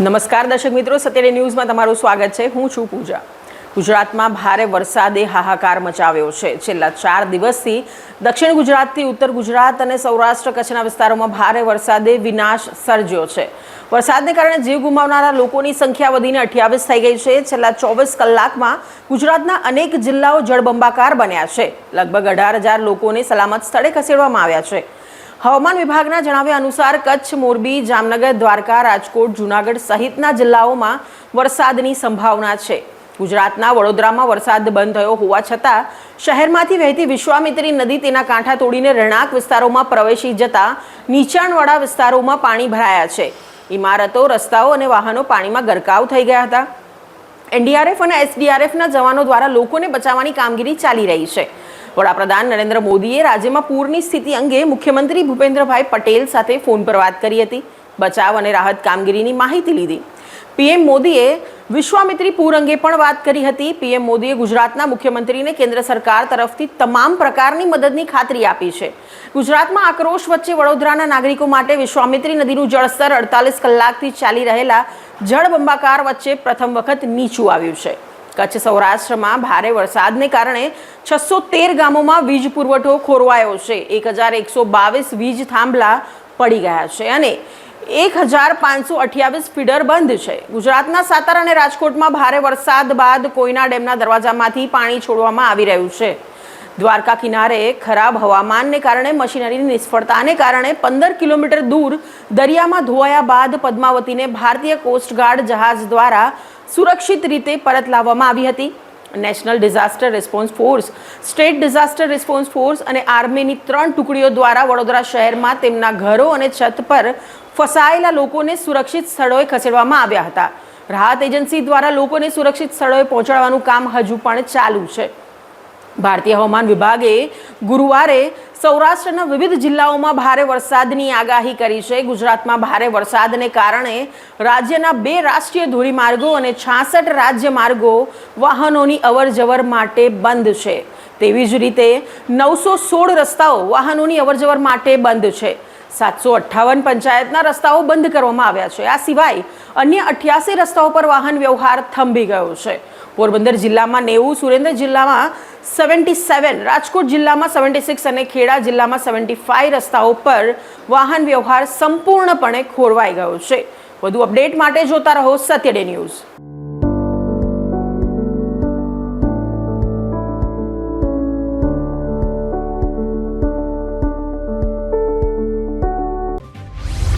નમસ્કાર દર્શક મિત્રો સત્યડે ન્યૂઝમાં તમારું સ્વાગત છે. હું છું પૂજા. ગુજરાતમાં ભારે વરસાદે હાહાકાર મચાવ્યો છે. છેલ્લા ચાર દિવસથી દક્ષિણ ગુજરાતથી ઉત્તર ગુજરાત અને સૌરાષ્ટ્ર કચ્છના વિસ્તારોમાં ભારે વરસાદે વિનાશ સર્જ્યો છે. વરસાદને કારણે જીવ ગુમાવનારા લોકોની સંખ્યા વધીને અઠ્યાવીસ થઈ ગઈ છે. છેલ્લા ચોવીસ કલાકમાં ગુજરાતના અનેક જિલ્લાઓ જળબંબાકાર બન્યા છે. લગભગ અઢાર હજાર લોકોને સલામત સ્થળે ખસેડવામાં આવ્યા છે. હવામાન વિભાગના જણાવ્યા અનુસાર કચ્છ, મોરબી, જામનગર, દ્વારકા, રાજકોટ, જૂનાગઢ સહિતના જિલ્લાઓમાં વરસાદની સંભાવના છે. ગુજરાતના વડોદરામાં વરસાદ બંધ થયો હોવા છતાં શહેરમાંથી વહેતી વિશ્વામિત્રી નદી તેના કાંઠા તોડીને રહેણાંક વિસ્તારોમાં પ્રવેશી જતા નીચાણવાળા વિસ્તારોમાં પાણી ભરાયા છે. ઇમારતો, રસ્તાઓ અને વાહનો પાણીમાં ગરકાવ થઈ ગયા હતા. એનડીઆરએફ અને એસડીઆરએફના જવાનો દ્વારા લોકોને બચાવવાની કામગીરી ચાલી રહી છે. વડાપ્રધાન નરેન્દ્ર મોદીએ રાજ્યમાં પૂરની સ્થિતિ અંગે મુખ્યમંત્રી ભૂપેન્દ્રભાઈ પટેલ સાથે ફોન પર વાત કરી હતી. બચાવ અને રાહત કામગીરીની માહિતી લીધી. પીએમ મોદીએ વિશ્વામિત્રી પૂર અંગે પણ વાત કરી હતી. પીએમ મોદીએ ગુજરાતના મુખ્યમંત્રીને કેન્દ્ર સરકાર તરફથી તમામ પ્રકારની મદદની ખાતરી આપી છે. ગુજરાતમાં આક્રોશ વચ્ચે વડોદરાના નાગરિકો માટે વિશ્વામિત્રી નદીનું જળસ્તર અડતાલીસ કલાકથી ચાલી રહેલા જળબંબાકાર વચ્ચે પ્રથમ વખત નીચું આવ્યું છે. કચ્છ સૌરાષ્ટ્રમાં ભારે વરસાદને કારણે છસો તેર ગામોમાં વીજ પુરવઠો ખોરવાયો છે. એક હજાર એકસો બાવીસ વીજ થાંભલા પડી ગયા છે અને એક હજાર પાંચસો અઠ્યાવીસ ફીડર બંધ છે. ગુજરાતના સાતારા અને રાજકોટમાં ભારે વરસાદ બાદ કોયના ડેમના દરવાજામાંથી પાણી છોડવામાં આવી રહ્યું છે. દ્વારકા કિનારે ખરાબ હવામાનને કારણે મશીનરીની નિષ્ફળતાને કારણે પંદર કિલોમીટર દૂર દરિયામાં ધોવાયા બાદ પદ્માવતીને ભારતીય કોસ્ટગાર્ડ જહાજ દ્વારા સુરક્ષિત રીતે પરત લાવવામાં આવી હતી. National disaster response force, state disaster response force અને આર્મીની ત્રણ ટુકડીઓ દ્વારા વડોદરા શહેરમાં તેમના ઘરો અને છત પર ફસાયેલા લોકોને સુરક્ષિત સ્થળોએ ખસેડવામાં આવ્યા હતા. રાહત એજન્સી દ્વારા લોકોને સુરક્ષિત સ્થળોએ પહોંચાડવાનું કામ હજુ પણ ચાલુ છે. ભારતીય હવામાન વિભાગે ગુરુવારે સૌરાષ્ટ્રના વિવિધ જિલ્લાઓમાં ભારે વરસાદની આગાહી કરી છે. ગુજરાતમાં ભારે વરસાદને કારણે રાજ્યના બે રાષ્ટ્રીય ધોરીમાર્ગો અને છાસઠ રાજ્ય માર્ગો વાહનોની અવરજવર માટે બંધ છે. તેવી જ રીતે નવસો સોળ રસ્તાઓ વાહનોની અવરજવર માટે બંધ છે. સાતસો અઠ્ઠાવન પંચાયતના રસ્તાઓ બંધ કરવામાં આવ્યા છે. આ સિવાય અન્ય અઠ્યાસી રસ્તાઓ પર વાહન વ્યવહાર થંભી ગયો છે. પોરબંદર જિલ્લામાં નેવું, સુરેન્દ્ર જિલ્લામાં સેવન્ટી સેવન, રાજકોટ જિલ્લામાં સેવન્ટી સિક્સ અને ખેડા જિલ્લામાં સેવન્ટી ફાઇવ રસ્તાઓ પર વાહન વ્યવહાર સંપૂર્ણપણે ખોરવાઈ ગયો છે. વધુ અપડેટ માટે જોતા રહો સત્યડે ન્યૂઝ.